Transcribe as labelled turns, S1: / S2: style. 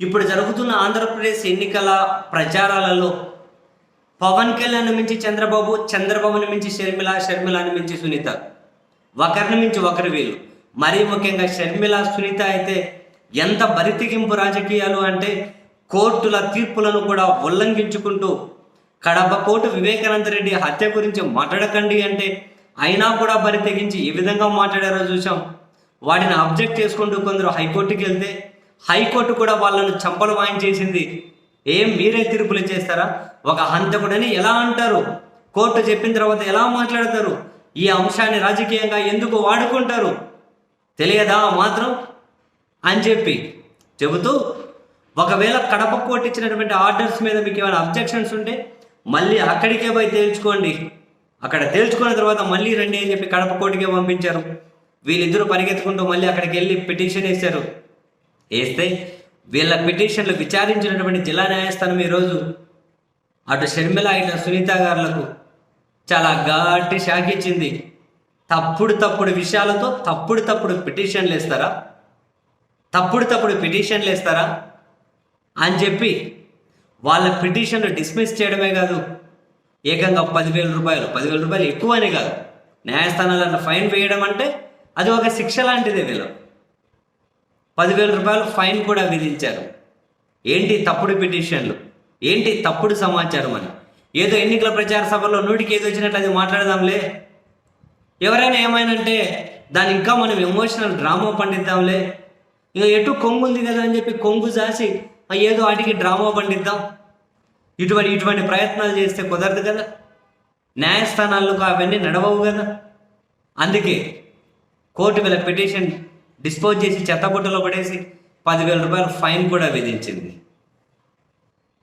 S1: ఇప్పుడు జరుగుతున్న ఆంధ్రప్రదేశ్ ఎన్నికల ప్రచారాలలో పవన్ కళ్యాణ్ మించి చంద్రబాబు చంద్రబాబుని మించి షర్మిల షర్మిలని మించి సునీత. ఒకరిని మించి ఒకరు వీళ్ళు. మరీ ముఖ్యంగా షర్మిల సునీత అయితే ఎంత బరితెగింపు రాజకీయాలు అంటే కోర్టుల తీర్పులను కూడా ఉల్లంఘించుకుంటూ కడప కోర్టు వివేకానంద రెడ్డి హత్య గురించి మాట్లాడకండి అంటే అయినా కూడా బరి తెగించి ఏ విధంగా మాట్లాడారో చూసాం వాటిని అబ్జెక్ట్ చేసుకుంటూ కొందరు హైకోర్టుకి వెళ్తే హైకోర్టు కూడా వాళ్ళను చంపలు వాయించేసింది. ఏం మీరే తీర్పులు చేస్తారా? ఒక హంతకుడని ఎలా అంటారు? కోర్టు చెప్పిన తర్వాత ఎలా మాట్లాడతారు? ఈ అంశాన్ని రాజకీయంగా ఎందుకు వాడుకుంటారు? తెలియదా మాత్రం? అని చెప్పి చెబుతూ ఒకవేళ కడప కోర్టు ఇచ్చినటువంటి ఆర్డర్స్ మీద మీకు ఏమైనా అబ్జెక్షన్స్ ఉంటే మళ్ళీ అక్కడికే పోయి తేల్చుకోండి. అక్కడ తేల్చుకున్న తర్వాత మళ్ళీ రండి అని చెప్పి కడప కోర్టుకే పంపించారు. వీళ్ళిద్దరూ పరిగెత్తుకుంటూ మళ్ళీ అక్కడికి వెళ్ళి పిటిషన్ వేశారు. వేస్తే వీళ్ళ పిటిషన్లు విచారించినటువంటి జిల్లా న్యాయస్థానం ఈరోజు అటు షర్మిల అయిన సునీత గారులకు చాలా గట్టి షాక్ ఇచ్చింది. తప్పుడు తప్పుడు విషయాలతో తప్పుడు తప్పుడు పిటిషన్లు వేస్తారా? తప్పుడు తప్పుడు పిటిషన్లు వేస్తారా? అని చెప్పి వాళ్ళ పిటిషన్లు డిస్మిస్ చేయడమే కాదు ఏకంగా పదివేల రూపాయలు పదివేల రూపాయలు ఎక్కువనే కాదు. న్యాయస్థానాలను ఫైన్ వేయడం అంటే అది ఒక శిక్ష లాంటిదే వీళ్ళు పదివేల రూపాయలు ఫైన్ కూడా విధించారు. ఏంటి తప్పుడు పిటిషన్లు? ఏంటి తప్పుడు సమాచారం అని? ఏదో ఎన్నికల ప్రచార సభలో నూటికి ఏదో వచ్చినట్లు అది మాట్లాడదాంలే. ఎవరైనా ఏమైనా అంటే దాన్ని ఇంకా మనం ఎమోషనల్ డ్రామా పండిద్దాంలే. ఇక ఎటు కొంగు ఉంది కదా అని చెప్పి కొంగు జాసి ఏదో వాటికి డ్రామా పండిద్దాం. ఇటువంటి ఇటువంటి ప్రయత్నాలు చేస్తే కుదరదు కదా. న్యాయస్థానాలకు అవన్నీ నడవవు కదా. అందుకే కోర్టు మీద పిటిషన్ డిస్పోజ్ చేసి చెత్తబుట్టలో పడేసి పదివేల రూపాయలు ఫైన్ కూడా విధించింది.